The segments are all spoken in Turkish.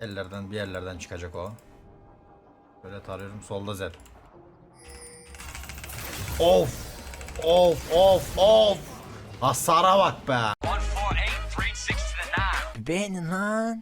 Ellerden bir yerlerden çıkacak o. Böyle tarıyorum solda Z. Of! Of of of! Hasara bak be! 14836 to the 9. Beğenin lan.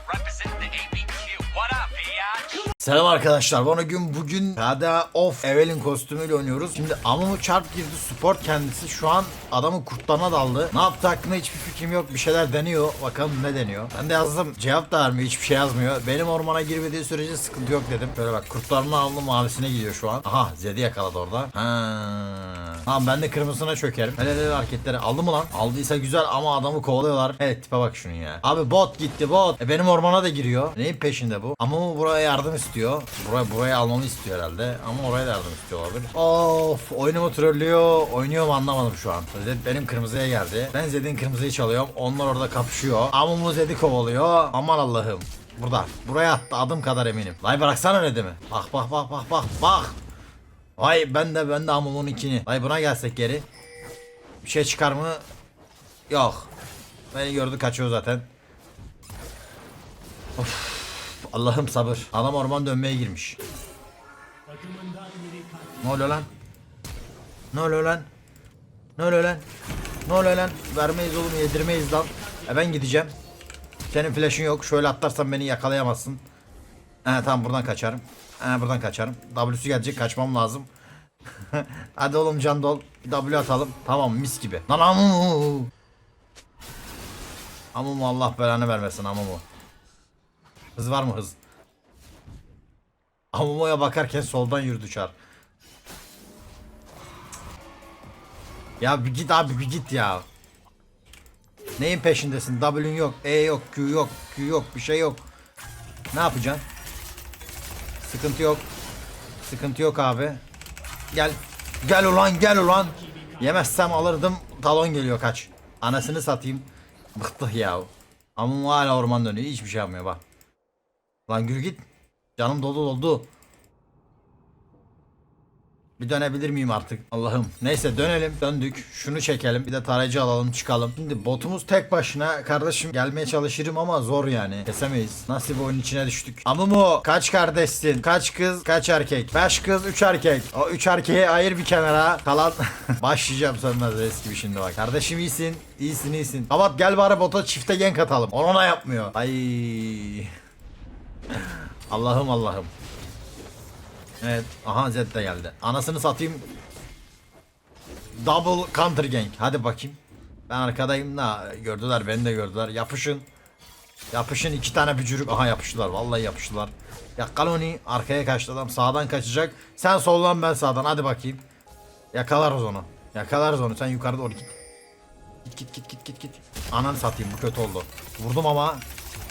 Selam arkadaşlar. Bana gün bugün Kada of Evelyn kostümüyle oynuyoruz. Şimdi Amumu çarp girdi support kendisi. Şu an adamın kurtlarına daldı. Ne yaptı hakkında hiçbir fikrim yok. Bir şeyler deniyor. Bakalım ne deniyor. Ben de yazdım. Cevap da vermiyor. Hiçbir şey yazmıyor. Benim ormana girmediği sürece sıkıntı yok dedim. Böyle bak kurtlarını aldı mavisine gidiyor şu an. Aha Zed'i yakaladı orada. Ha. Tamam ben de kırmızısına çökerim. Hele hele hareketleri aldı mı lan? Aldıysa güzel ama adamı kovalıyorlar. Evet tipe bak şunun ya. Abi bot gitti bot. E benim ormana da giriyor. Neyin peşinde bu? Ama bu buraya yardım istiyor. Buraya buraya almamı istiyor herhalde. Ama oraya da yardım istiyor olabilir. Of oyunumu trollüyor. Oynuyor mu anlamadım şu an. Zed benim kırmızıya geldi. Ben Zed'in kırmızıyı çalıyorum. Onlar orada kapışıyor. Amumu Zed'i kovalıyor. Aman Allah'ım. Burada. Buraya attı adım kadar eminim. Lay bıraksana öyle mi? Bak bak bak bak bak bak. Vay ben de ben de Amumun ikini. Vay buna gelsek geri. Bir şey çıkar mı? Yok. Beni gördü kaçıyor zaten. Of. Allah'ım sabır. Adam orman dönmeye girmiş. Ne oluyor lan? Ne oluyor lan? Ne oluyor lan? Ne oluyor lan? Vermeyiz oğlum yedirmeyiz lan. E ben gideceğim. Senin flash'ın yok. Şöyle atlarsan beni yakalayamazsın. He tamam buradan kaçarım. He buradan kaçarım. W'su gelecek kaçmam lazım. Hadi oğlum can dol. Bir W atalım. Tamam mis gibi. Lan amu. Amu Allah belanı vermesin amu. Hız var mı hız? Amumo'ya bakarken soldan yürüdü çar. Ya bir git abi bir git ya. Neyin peşindesin? W'un yok, E yok, Q yok, Q yok, bir şey yok. Ne yapacaksın? Sıkıntı yok. Sıkıntı yok abi. Gel. Gel ulan gel ulan. Yemezsem alırdım. Talon geliyor kaç. Anasını satayım. Bıktık ya. Ama hala orman dönüyor. Hiçbir şey yapmıyor bak. Lan yürü git. Canım doldu doldu. Bir dönebilir miyim artık? Allah'ım. Neyse dönelim. Döndük. Şunu çekelim. Bir de tarayıcı alalım çıkalım. Şimdi botumuz tek başına. Kardeşim gelmeye çalışırım ama zor yani. Kesemeyiz. Nasıl bir oyun içine düştük. Amumu kaç kardeşsin? Kaç kız? Kaç erkek? Beş kız, üç erkek. O üç erkeği ayır bir kenara. Kalan başlayacağım sönmez eski bir şimdi bak. Kardeşim iyisin. İyisin iyisin. Kapat gel bari bota çifte genk atalım. Ona yapmıyor. Ay. Allah'ım Allah'ım. Evet. Aha Zed de geldi. Anasını satayım. Double counter gank. Hadi bakayım. Ben arkadayım da gördüler beni de gördüler. Yapışın. Yapışın iki tane bücürük. Aha yapıştılar. Vallahi yapıştılar. Yakal. Arkaya kaçtı adam. Sağdan kaçacak. Sen soldan ben sağdan. Hadi bakayım. Yakalarız onu. Yakalarız onu. Sen yukarı doğru. Git git git git git git. Ananı satayım bu kötü oldu. Vurdum ama.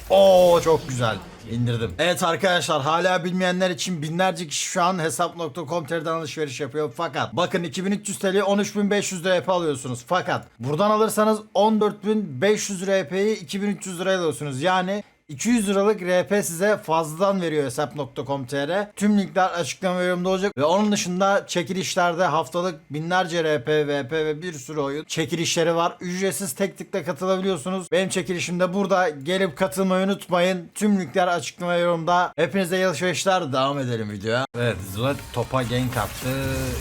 Oo çok güzel. İndirdim. Evet arkadaşlar hala bilmeyenler için binlerce kişi şu an hesap.com.tr'den alışveriş yapıyor. Fakat bakın 2300 TL 13500 RP alıyorsunuz. Fakat buradan alırsanız 14500 RP'yi 2300 liraya alıyorsunuz. Yani 200 liralık RP size fazladan veriyor hesap.com.tr. Tüm linkler açıklama bölümünde olacak. Ve onun dışında çekilişlerde haftalık binlerce RP, VP ve bir sürü oyun çekilişleri var. Ücretsiz tek tıkla katılabiliyorsunuz. Benim çekilişimde burada gelip katılmayı unutmayın. Tüm linkler açıklama yorumda. Hepinize iyi alışverişler. Devam edelim videoya. Evet Zula topa gank attı.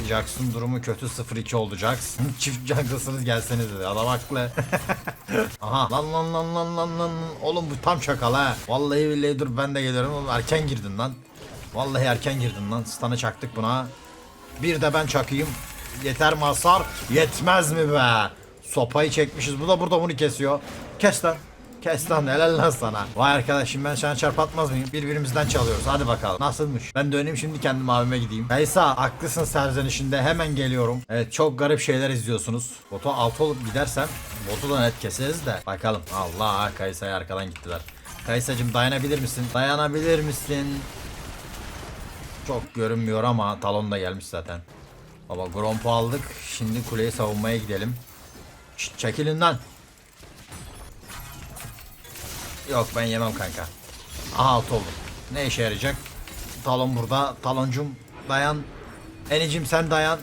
Jackson durumu kötü 0-2 oldu Jax. Çift jungle'sınız gelseniz dedi. Adam haklı. Aha lan lan lan lan lan lan. Oğlum bu tam şakal ha. Vallahi billahi dur ben de geliyorum. Oğlum erken girdin lan. Vallahi erken girdin lan. Stun'ı çaktık buna. Bir de ben çakayım. Yeter mi hasar? Yetmez mi be? Sopayı çekmişiz. Bu da burada bunu kesiyor. Kes lan. Kes lan helal lan sana. Vay arkadaşım ben sana çarpatmaz mıyım? Birbirimizden çalıyoruz. Hadi bakalım. Nasılmış? Ben döneyim şimdi kendim abime gideyim. Kaysa haklısın serzenişinde hemen geliyorum. Evet çok garip şeyler izliyorsunuz. Botu altı olup gidersem botu da net keseriz de. Bakalım. Allah Kaysa'ya arkadan gittiler. Kaysacım dayanabilir misin? Dayanabilir misin? Çok görünmüyor ama talon da gelmiş zaten. Baba Gromp'u aldık. Şimdi kuleyi savunmaya gidelim. Şşt, çekilin lan. Yok ben yemem kanka. Aha alt. Ne işe yarayacak? Talon burada. Taloncum dayan. Enicim sen dayan.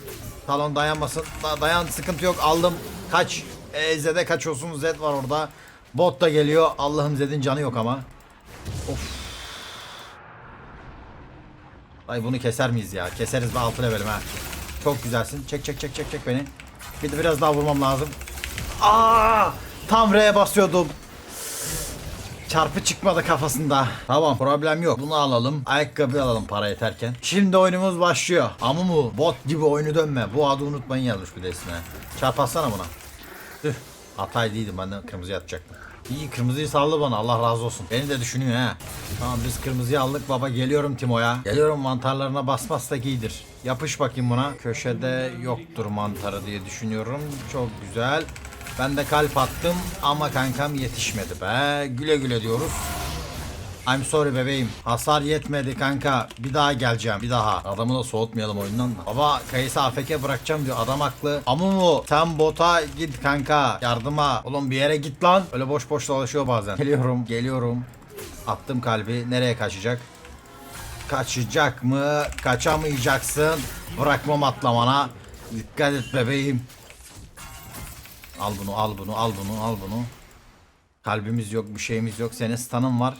Talon dayanmasın. Da- dayan sıkıntı yok aldım. Kaç. E, Zed'e kaçıyorsun. Zed var orada. Bot da geliyor. Allah'ım Zed'in canı yok ama. Of. Ay bunu keser miyiz ya? Keseriz be 6 levelim ha. Çok güzelsin. Çek çek çek çek çek beni. Bir de biraz daha vurmam lazım. Aa! Tam R'ye basıyordum. Çarpı çıkmadı kafasında. Tamam problem yok. Bunu alalım. Ayakkabı alalım para yeterken. Şimdi oyunumuz başlıyor. Amumu bot gibi oyunu dönme. Bu adı unutmayın yazmış bir de ismine. Çarpatsana buna. Tüh. Hatay değildim ben de kırmızı atacaktım. İyi kırmızıyı sallı bana Allah razı olsun. Beni de düşünüyor ha. Tamam biz kırmızıyı aldık baba geliyorum Timo'ya. Geliyorum mantarlarına basmazsak iyidir. Yapış bakayım buna. Köşede yoktur mantarı diye düşünüyorum. Çok güzel. Ben de kalp attım ama kankam yetişmedi be. Güle güle diyoruz. I'm sorry bebeğim. Hasar yetmedi kanka. Bir daha geleceğim. Bir daha. Adamı da soğutmayalım oyundan da. Baba Kayısı AFK bırakacağım diyor. Adam haklı. Amumu sen bota git kanka. Yardıma. Oğlum bir yere git lan. Öyle boş boş dolaşıyor bazen. Geliyorum. Geliyorum. Attım kalbi. Nereye kaçacak? Kaçacak mı? Kaçamayacaksın. Bırakmam atlamana. Dikkat et bebeğim. Al bunu, al bunu, al bunu, al bunu. Kalbimiz yok, bir şeyimiz yok. Senin stun'ın var.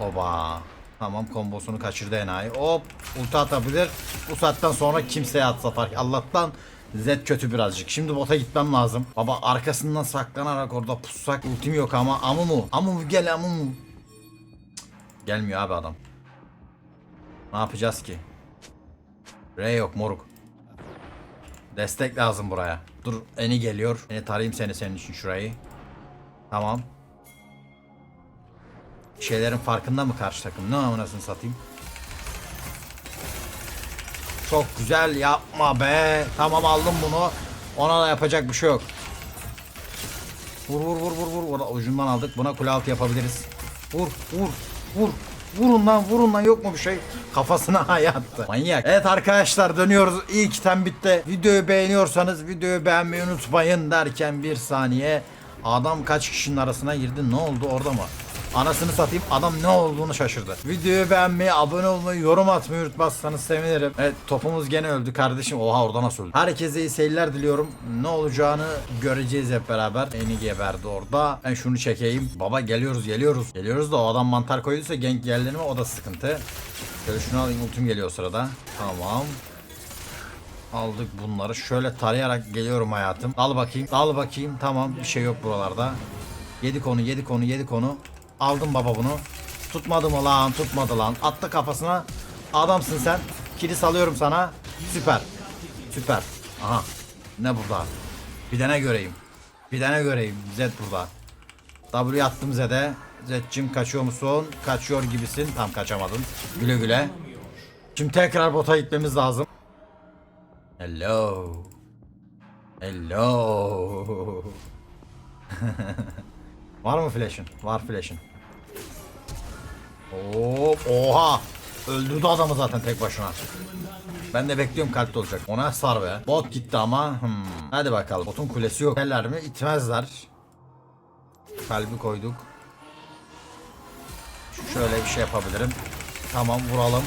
Oba. Tamam kombosunu kaçırdı enayi. Hop ulti atabilir. Bu saatten sonra kimseye atsa fark. Allah'tan Z kötü birazcık. Şimdi bota gitmem lazım. Baba arkasından saklanarak orada pussak. Ultim yok ama Amumu. Amumu gel Amumu. Cık, Gelmiyor abi adam. Ne yapacağız ki? R yok moruk. Destek lazım buraya. Dur Eni geliyor. Eni tarayayım seni senin için şurayı. Tamam. Şeylerin farkında mı karşı takım? Ne amınasını satayım? Çok güzel yapma be. Tamam aldım bunu. Ona da yapacak bir şey yok. Vur vur vur vur vur. Ucundan aldık. Buna kule altı yapabiliriz. Vur vur vur. Vurun lan vurun lan yok mu bir şey? Kafasına hayattı. Manyak. Evet arkadaşlar dönüyoruz. İlk item bitti. Videoyu beğeniyorsanız videoyu beğenmeyi unutmayın derken bir saniye. Adam kaç kişinin arasına girdi? Ne oldu orada mı? Anasını satayım adam ne olduğunu şaşırdı. Videoyu beğenmeyi, abone olmayı, yorum atmayı unutmazsanız sevinirim. Evet topumuz gene öldü kardeşim. Oha orada nasıl öldü? Herkese iyi seyirler diliyorum. Ne olacağını göreceğiz hep beraber. Eni geberdi orada. Ben şunu çekeyim. Baba geliyoruz geliyoruz. Geliyoruz da o adam mantar koyduysa genk geldi mi o da sıkıntı. Şöyle şunu alayım ultim geliyor sırada. Tamam. Aldık bunları. Şöyle tarayarak geliyorum hayatım. Al bakayım. Al bakayım. Tamam bir şey yok buralarda. Yedi konu, yedi konu, yedi konu. Aldım baba bunu. Tutmadı mı lan? Tutmadı lan. Attı kafasına. Adamsın sen. Kilis alıyorum sana. Süper. Süper. Aha. Ne burada? Bir de ne göreyim? Bir de ne göreyim? Z burada. W attım Z'de. Z'cim kaçıyor musun? Kaçıyor gibisin. Tam kaçamadın. Güle güle. Şimdi tekrar bota gitmemiz lazım. Hello. Hello. Var mı flash'ın? Var flash'ın. Hop, oha. Öldürdü adamı zaten tek başına. Ben de bekliyorum kalpte olacak. Ona sar be. Bot gitti ama. Hmm. Hadi bakalım. Botun kulesi yok. Eller mi? İtmezler. Kalbi koyduk. Şöyle bir şey yapabilirim. Tamam vuralım.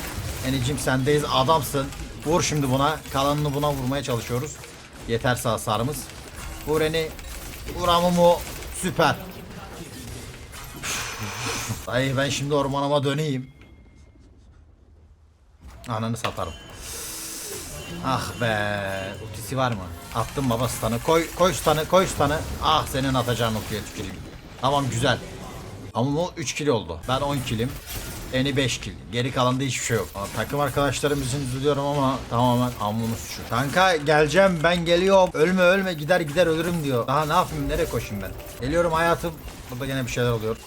Enicim sendeyiz adamsın. Vur şimdi buna. Kalanını buna vurmaya çalışıyoruz. Yeterse hasarımız. Vur Eni. Vur Amumu. Süper. Ay ben şimdi ormanıma döneyim. Ananı satarım. Ah be. Ultisi var mı? Attım baba stun'ı. Koy, koy stun'ı, koy stun'ı. Ah senin atacağın ultiye tüküreyim. Tamam güzel. Ama o 3 kill oldu. Ben 10 killim. Eni 5 kill. Geri kalan da hiçbir şey yok. Aa, takım arkadaşlarım için üzülüyorum ama tamamen Amun'un suçu. Kanka geleceğim ben geliyorum. Ölme ölme gider gider ölürüm diyor. Daha ne yapayım nereye koşayım ben? Geliyorum hayatım. Burada gene bir şeyler oluyor.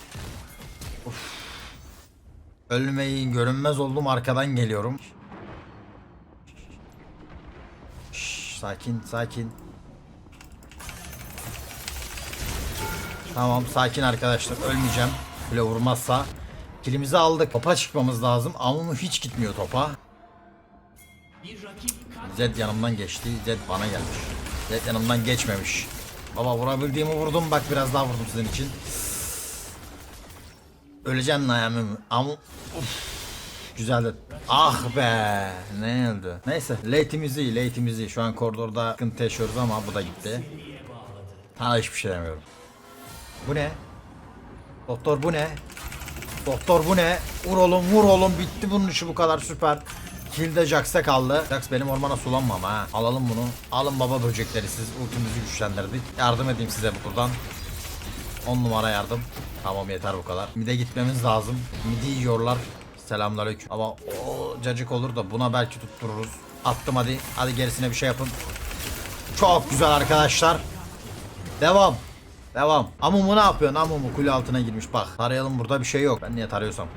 Ölmeyin görünmez oldum arkadan geliyorum. Şş, sakin sakin. Tamam sakin arkadaşlar ölmeyeceğim. Bile vurmazsa. Kilimizi aldık. Topa çıkmamız lazım. Ama hiç gitmiyor topa. Zed yanımdan geçti. Zed bana gelmiş. Zed yanımdan geçmemiş. Baba vurabildiğimi vurdum. Bak biraz daha vurdum sizin için. Öleceğim Nayami Ama Uf. Güzeldi. Ah be. Ne öldü? Neyse. Late'imiz iyi. Late'imiz iyi. Şu an koridorda sıkıntı yaşıyoruz ama bu da gitti. Ha hiçbir şey demiyorum. Bu ne? Doktor bu ne? Doktor bu ne? Vur oğlum vur oğlum bitti bunun işi bu kadar süper. Kill de Jax'e kaldı. Jax benim ormana sulanmam ha. Alalım bunu. Alın baba böcekleri siz. Ultimizi güçlendirdik. Yardım edeyim size buradan. 10 numara yardım. Tamam yeter bu kadar. Mide gitmemiz lazım. Midi yiyorlar. Selamünaleyküm. Ama o cacık olur da buna belki tuttururuz. Attım hadi. Hadi gerisine bir şey yapın. Çok güzel arkadaşlar. Devam. Devam. Amumu ne yapıyorsun? Amumu kule altına girmiş bak. Tarayalım burada bir şey yok. Ben niye tarıyorsam.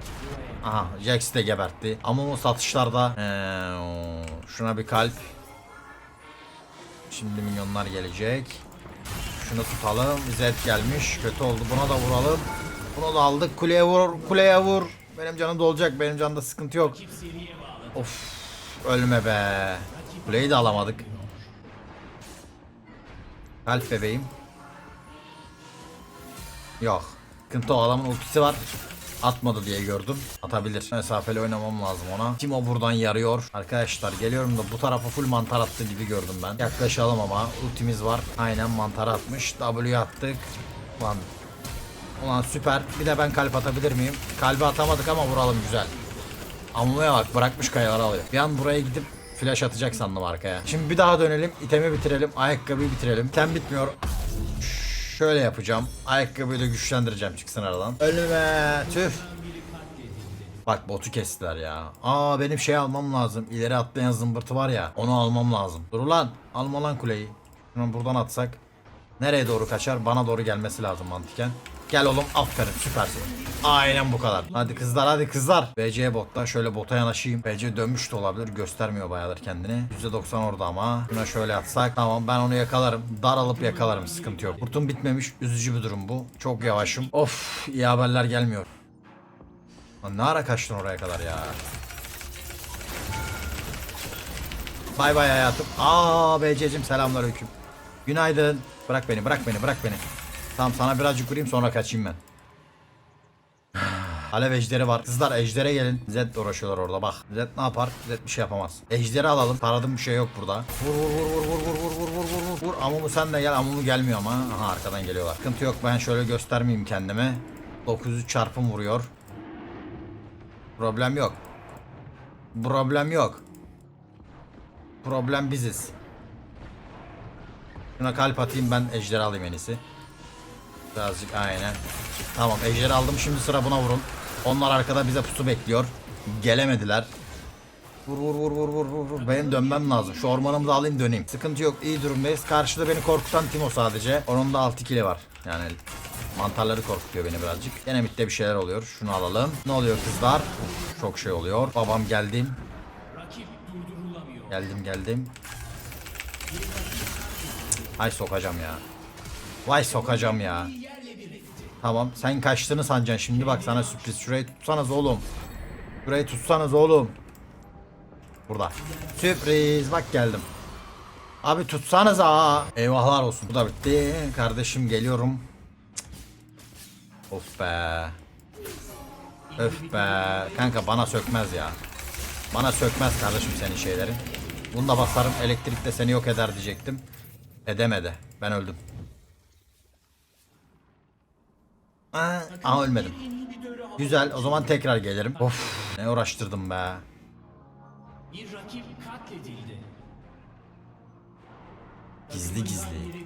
Aha Jax de gebertti. Amumu satışlarda. Ee, şuna bir kalp. Şimdi minyonlar gelecek. Şunu tutalım. Zed gelmiş. Kötü oldu. Buna da vuralım. Bunu da aldık. Kuleye vur. Kuleye vur. Benim canım dolacak. Benim canımda sıkıntı yok. Of. Ölme be. Kuleyi de alamadık. Kalp bebeğim. Yok. Sıkıntı o adamın ultisi var. Atmadı diye gördüm. Atabilir. Mesafeli oynamam lazım ona. Timo buradan yarıyor. Arkadaşlar geliyorum da bu tarafa full mantar attı gibi gördüm ben. Yaklaşalım ama. Ultimiz var. Aynen mantar atmış. W attık. Lan. Ulan süper. Bir de ben kalp atabilir miyim? Kalbi atamadık ama vuralım güzel. Ammuya bak bırakmış kayaları alıyor. Bir an buraya gidip flash atacak sandım arkaya. Şimdi bir daha dönelim. İtemi bitirelim. Ayakkabıyı bitirelim. İtem bitmiyor. Şöyle yapacağım. Ayakkabıyı da güçlendireceğim çıksın aradan. Ölüme tüh. Bak botu kestiler ya. Aa benim şey almam lazım. İleri atlayan zımbırtı var ya. Onu almam lazım. Dur lan. Alma lan kuleyi. Şunu buradan atsak. Nereye doğru kaçar? Bana doğru gelmesi lazım mantıken. Gel oğlum aferin süpersin. Aynen bu kadar. Hadi kızlar hadi kızlar. BC botta şöyle bota yanaşayım. BC dönmüş de olabilir. Göstermiyor bayağıdır kendini. %90 orada ama. Şuna şöyle atsak. Tamam ben onu yakalarım. Daralıp yakalarım. Sıkıntı yok. Kurtum bitmemiş. Üzücü bir durum bu. Çok yavaşım. Of iyi haberler gelmiyor. Lan ne ara kaçtın oraya kadar ya? Bay bay hayatım. Aa BC'cim selamünaleyküm. Günaydın. Bırak beni, bırak beni, bırak beni. Tamam sana birazcık vurayım sonra kaçayım ben. Alev ejderi var. Kızlar ejdere gelin. Zed uğraşıyorlar orada bak. Zed ne yapar? Zed bir şey yapamaz. Ejderi alalım. Taradım bir şey yok burada. Vur vur vur vur vur vur vur vur vur vur vur. Amumu sen de gel. Amumu gelmiyor ama. Aha arkadan geliyorlar. Sıkıntı yok ben şöyle göstermeyeyim kendime. 900 çarpım vuruyor. Problem yok. Problem yok. Problem biziz. Şuna kalp atayım ben ejderi alayım en. Birazcık aynen. Tamam ejderi aldım şimdi sıra buna vurun. Onlar arkada bize pusu bekliyor. Gelemediler. Vur vur vur vur vur vur vur. Benim dönmem lazım. Şu ormanımı da alayım döneyim. Sıkıntı yok iyi durumdayız. Karşıda beni korkutan Timo sadece. Onun da 6 kili var. Yani mantarları korkutuyor beni birazcık. Gene mitte bir şeyler oluyor. Şunu alalım. Ne oluyor kızlar? Çok şey oluyor. Babam geldim. Geldim geldim. Ay sokacağım ya. Vay sokacağım ya. Tamam sen kaçtığını sanacaksın şimdi bak sana sürpriz. Şurayı tutsanız oğlum. Şurayı tutsanız oğlum. Burada. Sürpriz bak geldim. Abi tutsanız aa. Eyvahlar olsun. Bu da bitti. Kardeşim geliyorum. Of be. Öf be. Kanka bana sökmez ya. Bana sökmez kardeşim senin şeylerin. Bunu da basarım elektrik de seni yok eder diyecektim. Edemedi. Ben öldüm. Aa, aa ölmedim. Güzel o zaman tekrar gelirim. Of ne uğraştırdım be. Bir rakip katledildi. Gizli gizli.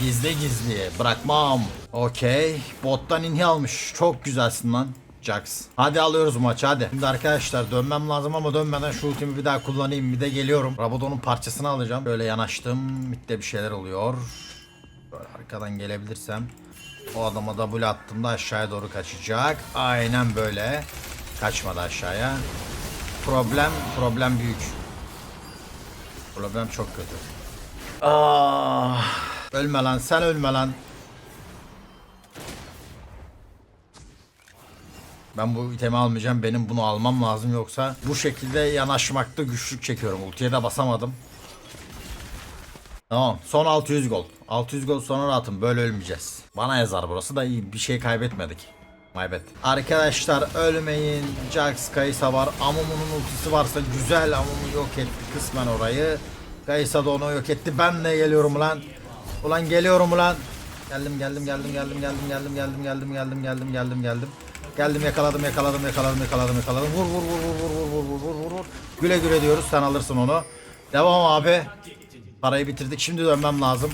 Gizli gizli bırakmam. Okey. Bottan inhi almış. Çok güzelsin lan. Jax. Hadi alıyoruz maçı hadi. Şimdi arkadaşlar dönmem lazım ama dönmeden şu ultimi bir daha kullanayım. Bir de geliyorum. Rabadon'un parçasını alacağım. Böyle yanaştım. Bitti bir şeyler oluyor. Böyle arkadan gelebilirsem. O adama W attığımda aşağıya doğru kaçacak. Aynen böyle. Kaçmadı aşağıya. Problem, problem büyük. Problem çok kötü. Ah, ölme lan sen ölme lan. Ben bu itemi almayacağım. Benim bunu almam lazım yoksa bu şekilde yanaşmakta güçlük çekiyorum. Ultiye de basamadım. Tamam. Son 600 gol. 600 gol sonra atın. Böyle ölmeyeceğiz. Bana yazar burası da iyi. Bir şey kaybetmedik. Maybet. Arkadaşlar ölmeyin. Jax Kaysa var. Amumu'nun ultisi varsa güzel. Amumu yok etti kısmen orayı. Kaysa da onu yok etti. Ben de geliyorum lan. Ulan geliyorum ulan. Geldim geldim geldim geldim geldim geldim geldim geldim geldim geldim geldim geldim. Geldim yakaladım yakaladım yakaladım yakaladım yakaladım. Vur vur vur vur vur vur vur vur vur. Güle güle diyoruz sen alırsın onu. Devam abi. Parayı bitirdik şimdi dönmem lazım.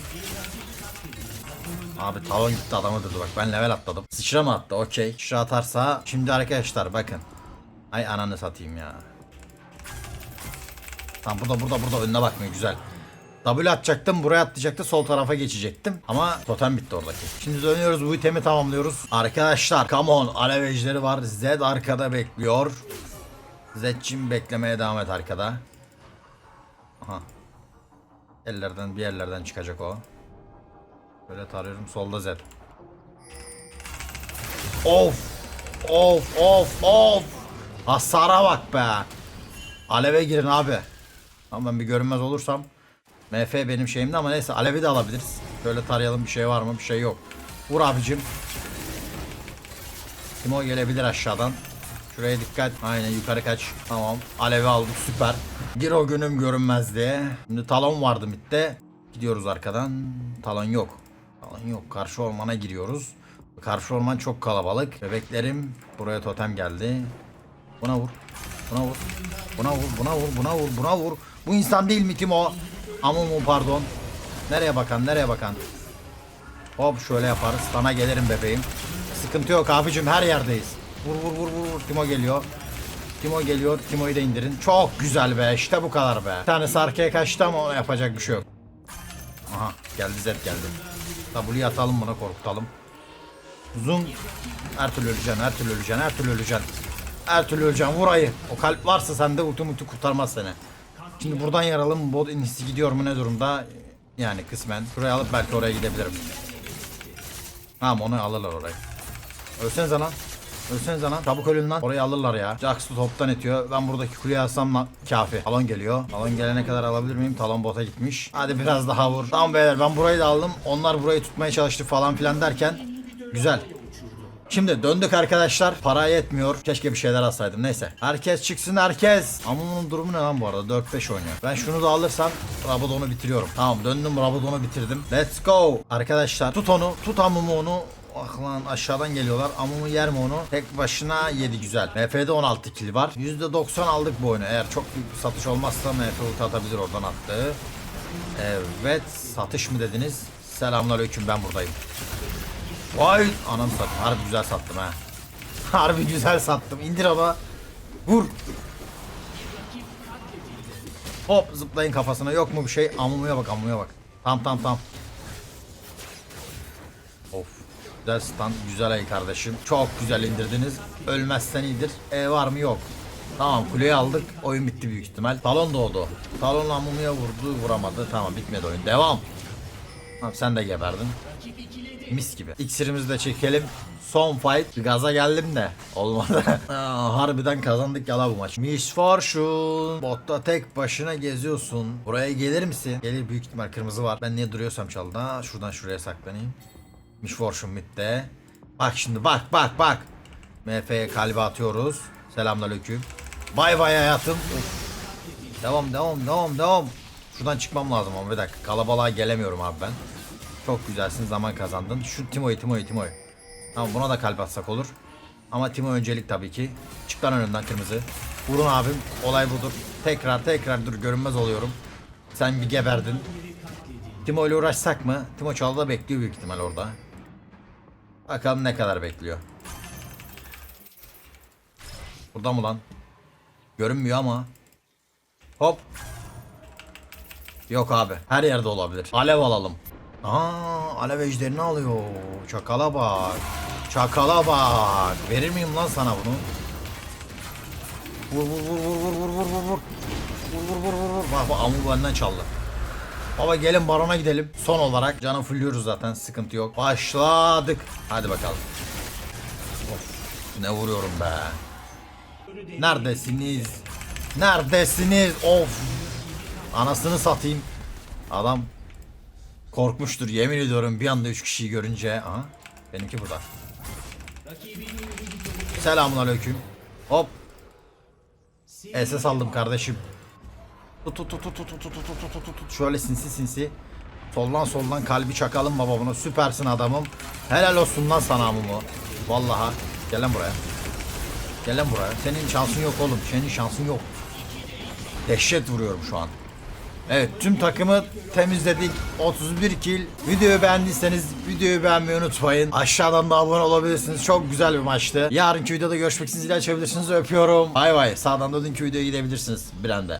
Abi talon gitti adamı durdu bak ben level atladım. Sıçra mı attı okey. Sıçra atarsa şimdi arkadaşlar bakın. Ay ananı satayım ya. Tam burada burada burada önüne bakmıyor güzel. W atacaktım buraya atlayacaktı sol tarafa geçecektim ama totem bitti oradaki. Şimdi dönüyoruz bu itemi tamamlıyoruz. Arkadaşlar come on alev ejderi var Z arkada bekliyor. Z'cim beklemeye devam et arkada. Aha. Ellerden bir yerlerden çıkacak o. Böyle tarıyorum solda Z. Of of of of. Hasara bak be. Aleve girin abi. Ama ben bir görünmez olursam MF benim şeyimde ama neyse Alevi de alabiliriz. Böyle tarayalım bir şey var mı? Bir şey yok. Vur abicim. Timo gelebilir aşağıdan. Şuraya dikkat. Aynen yukarı kaç. Tamam. Alevi aldık süper. Gir o günüm görünmezdi. Şimdi talon vardı midde. Gidiyoruz arkadan. Talon yok. Talon yok. Karşı ormana giriyoruz. Karşı orman çok kalabalık. Bebeklerim buraya totem geldi. Buna vur. Buna vur. Buna vur. Buna vur. Buna vur. Buna vur. Bu insan değil mi Timo? Amumu pardon. Nereye bakan? Nereye bakan? Hop şöyle yaparız. Sana gelirim bebeğim. Sıkıntı yok abicim her yerdeyiz. Vur vur vur vur vur. Timo geliyor. Timo geliyor. Timo'yu da indirin. Çok güzel be. İşte bu kadar be. Bir tanesi arkaya kaçtı ama ona yapacak bir şey yok. Aha geldi Zed geldi. W'yi atalım buna korkutalım. Uzun. Her türlü öleceksin, her türlü öleceksin, her türlü öleceksin. Her türlü öleceksin. Vur ayı. O kalp varsa sende ulti multi kurtarmaz seni. Şimdi buradan yaralım. Bot inisi gidiyor mu ne durumda? Yani kısmen. Şuraya alıp belki oraya gidebilirim. Tamam onu alırlar orayı. Ölsenize lan. Ölsenize lan. Çabuk ölün lan. Orayı alırlar ya. Jax'ı toptan etiyor. Ben buradaki kuleye alsam lan kafi. Talon geliyor. Talon gelene kadar alabilir miyim? Talon bota gitmiş. Hadi biraz daha vur. Tamam beyler ben burayı da aldım. Onlar burayı tutmaya çalıştı falan filan derken. Güzel. Şimdi döndük arkadaşlar. Para yetmiyor. Keşke bir şeyler alsaydım. Neyse. Herkes çıksın herkes. Ama bunun durumu ne lan bu arada? 4-5 oynuyor. Ben şunu da alırsam Rabadon'u bitiriyorum. Tamam döndüm Rabadon'u bitirdim. Let's go. Arkadaşlar tut onu. Tut Amumu onu. Ah lan aşağıdan geliyorlar. Amumu yer mi onu? Tek başına yedi güzel. MF'de 16 kill var. %90 aldık bu oyunu. Eğer çok büyük bir satış olmazsa MF ulti atabilir oradan attı. Evet. Satış mı dediniz? Selamünaleyküm ben buradayım. Vay anam sattım. Harbi güzel sattım ha. Harbi güzel sattım. İndir ama. Vur. Hop zıplayın kafasına. Yok mu bir şey? Amumuya bak amumuya bak. Tam tam tam. Of. Güzel stand. Güzel ay kardeşim. Çok güzel indirdiniz. Ölmezsen iyidir. E var mı? Yok. Tamam kuleyi aldık. Oyun bitti büyük ihtimal. Talon doğdu. Talon amumuya vurdu. Vuramadı. Tamam bitmedi oyun. Devam. Tamam sen de geberdin. Mis gibi. İksirimizi de çekelim. Son fight. Gaza geldim de. Olmadı. Harbiden kazandık yala bu maç. Miss Fortune. Botta tek başına geziyorsun. Buraya gelir misin? Gelir büyük ihtimal kırmızı var. Ben niye duruyorsam çaldı. Ha, şuradan şuraya saklanayım. Fortune midde. Bak şimdi bak bak bak. MF'ye kalbi atıyoruz. Selamünaleyküm. Bay bay hayatım. Of. Devam devam devam devam. Şuradan çıkmam lazım ama bir dakika. Kalabalığa gelemiyorum abi ben. Çok güzelsin zaman kazandın. Şu Timo'yu Timo'yu Timo'yu. Tamam buna da kalp atsak olur. Ama Timo öncelik tabii ki. Çık lan önünden kırmızı. Vurun abim. Olay budur. Tekrar tekrar dur görünmez oluyorum. Sen bir geberdin. Timo ile uğraşsak mı? Timo çalda bekliyor büyük ihtimal orada. Bakalım ne kadar bekliyor. Burada mı lan? Görünmüyor ama. Hop. Yok abi. Her yerde olabilir. Alev alalım. Aa, alev ejderini alıyor. Çakala bak. Çakala bak. Verir miyim lan sana bunu? Vur vur vur vur vur vur vur vur vur. Vur vur vur vur. Bak bak Amur benden çaldı. Baba gelin barona gidelim. Son olarak canı fulluyoruz zaten. Sıkıntı yok. Başladık. Hadi bakalım. Of, ne vuruyorum be. Neredesiniz? Neredesiniz? Of. Anasını satayım. Adam korkmuştur yemin ediyorum bir anda üç kişiyi görünce. Aha. Benimki burada. Selamun aleyküm. Hop. SS aldım kardeşim. Tut tut tut tut tut tut tut tut. Şöyle sinsi sinsi. Soldan soldan kalbi çakalım baba buna. Süpersin adamım. Helal olsun lan sana Mumu. Vallahi. Gel lan buraya. Gel lan buraya. Senin şansın yok oğlum. Senin şansın yok. Dehşet vuruyorum şu an. Evet tüm takımı temizledik. 31 kill. Videoyu beğendiyseniz videoyu beğenmeyi unutmayın. Aşağıdan da abone olabilirsiniz. Çok güzel bir maçtı. Yarınki videoda görüşmek için açabilirsiniz. Öpüyorum. Bay bay. Sağdan da dünkü videoya gidebilirsiniz. Brand'e.